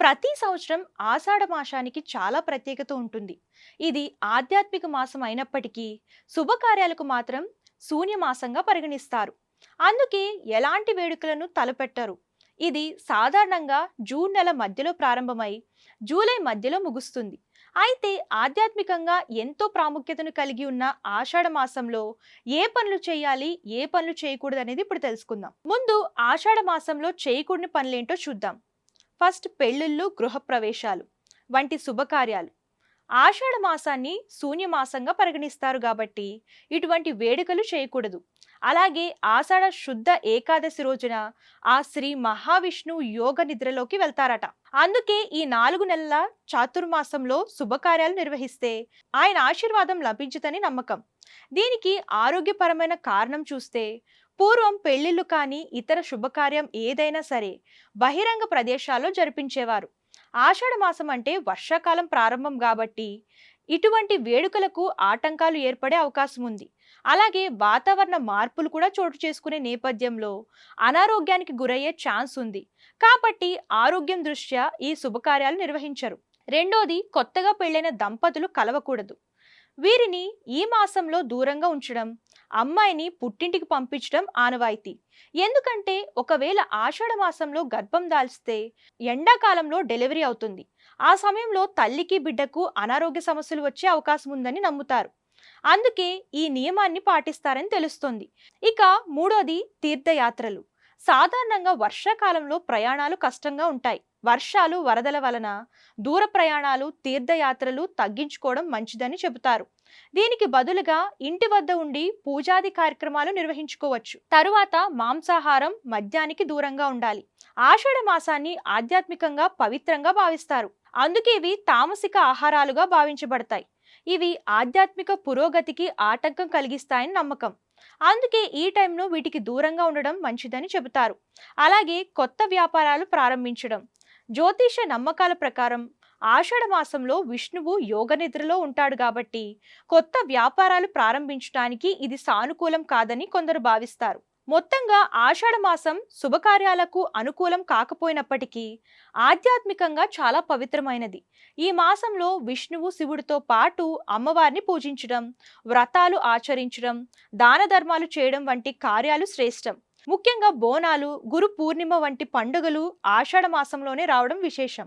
ప్రతి సంవత్సరం ఆషాఢ మాసానికి చాలా ప్రత్యేకత ఉంటుంది. ఇది ఆధ్యాత్మిక మాసం అయినప్పటికీ శుభకార్యాలకు మాత్రం శూన్యమాసంగా పరిగణిస్తారు. అందుకే ఎలాంటి వేడుకలను తలపెట్టరు. ఇది సాధారణంగా జూన్ నెల మధ్యలో ప్రారంభమై జూలై మధ్యలో ముగుస్తుంది. అయితే ఆధ్యాత్మికంగా ఎంతో ప్రాముఖ్యతను కలిగి ఉన్న ఆషాఢ మాసంలో ఏ పనులు చేయాలి ఏ పనులు చేయకూడదు అనేది ఇప్పుడు తెలుసుకుందాం. ముందు ఆషాఢ మాసంలో చేయకూడని పనులేంటో చూద్దాం. ఫస్ట్ పెళ్ళిళ్ళు గృహప్రవేశాలు వంటి శుభకార్యాలు. ఆషాఢ మాసాన్ని శూన్యమాసంగా పరిగణిస్తారు కాబట్టి ఇటువంటి వేడుకలు చేయకూడదు. అలాగే ఆషాఢ శుద్ధ ఏకాదశి రోజున ఆ శ్రీ మహావిష్ణువు యోగ నిద్రలోకి వెళ్తారట. అందుకే ఈ నాలుగు నెలల చాతుర్మాసంలో శుభకార్యాలు నిర్వహిస్తే ఆయన ఆశీర్వాదం లభించుదని నమ్మకం. దీనికి ఆరోగ్యపరమైన కారణం చూస్తే పూర్వం పెళ్ళిళ్ళు కానీ ఇతర శుభకార్యం ఏదైనా సరే బహిరంగ ప్రదేశాల్లో జరిపించేవారు. ఆషాఢ మాసం అంటే వర్షాకాలం ప్రారంభం కాబట్టి ఇటువంటి వేడుకలకు ఆటంకాలు ఏర్పడే అవకాశం ఉంది. అలాగే వాతావరణ మార్పులు కూడా చోటు చేసుకునే నేపథ్యంలో అనారోగ్యానికి గురయ్యే ఛాన్స్ ఉంది. కాబట్టి ఆరోగ్యం దృష్ట్యా ఈ శుభకార్యాలు నిర్వహించరు. రెండోది కొత్తగా పెళ్ళైన దంపతులు కలవకూడదు. వీరిని ఈ మాసంలో దూరంగా ఉంచడం అమ్మాయిని పుట్టింటికి పంపించడం ఆనవాయితీ. ఎందుకంటే ఒకవేళ ఆషాఢ మాసంలో గర్భం దాల్స్తే ఎండాకాలంలో డెలివరీ అవుతుంది. ఆ సమయంలో తల్లికి బిడ్డకు అనారోగ్య సమస్యలు వచ్చే అవకాశం ఉందని నమ్ముతారు. అందుకే ఈ నియమాన్ని పాటిస్తారని తెలుస్తుంది. ఇక మూడోది తీర్థయాత్రలు. సాధారణంగా వర్షాకాలంలో ప్రయాణాలు కష్టంగా ఉంటాయి. వర్షాలు వరదల వలన దూర ప్రయాణాలు తీర్థయాత్రలు తగ్గించుకోవడం మంచిదని చెబుతారు. దీనికి బదులుగా ఇంటి వద్ద ఉండి పూజాది కార్యక్రమాలు నిర్వహించుకోవచ్చు. తరువాత మాంసాహారం మద్యానికి దూరంగా ఉండాలి. ఆషాఢ మాసాన్ని ఆధ్యాత్మికంగా పవిత్రంగా భావిస్తారు. అందుకే ఇవి తామసిక ఆహారాలుగా భావించబడతాయి. ఇవి ఆధ్యాత్మిక పురోగతికి ఆటంకం కలిగిస్తాయని నమ్మకం. అందుకే ఈ టైంలో వీటికి దూరంగా ఉండడం మంచిదని చెబుతారు. అలాగే కొత్త వ్యాపారాలు ప్రారంభించడం జ్యోతిష నమ్మకాల ప్రకారం ఆషాఢ మాసంలో విష్ణువు యోగ నిద్రలో ఉంటాడు కాబట్టి కొత్త వ్యాపారాలు ప్రారంభించడానికి ఇది సానుకూలం కాదని కొందరు భావిస్తారు. మొత్తంగా ఆషాఢ మాసం శుభకార్యాలకు అనుకూలం కాకపోయినప్పటికీ ఆధ్యాత్మికంగా చాలా పవిత్రమైనది. ఈ మాసంలో విష్ణువు శివుడితో పాటు అమ్మవారిని పూజించడం వ్రతాలు ఆచరించడం దాన ధర్మాలు చేయడం వంటి కార్యాలు శ్రేష్టం. ముఖ్యంగా బోనాలు గురు పూర్ణిమ వంటి పండుగలు ఆషాఢ మాసంలోనే రావడం విశేషం.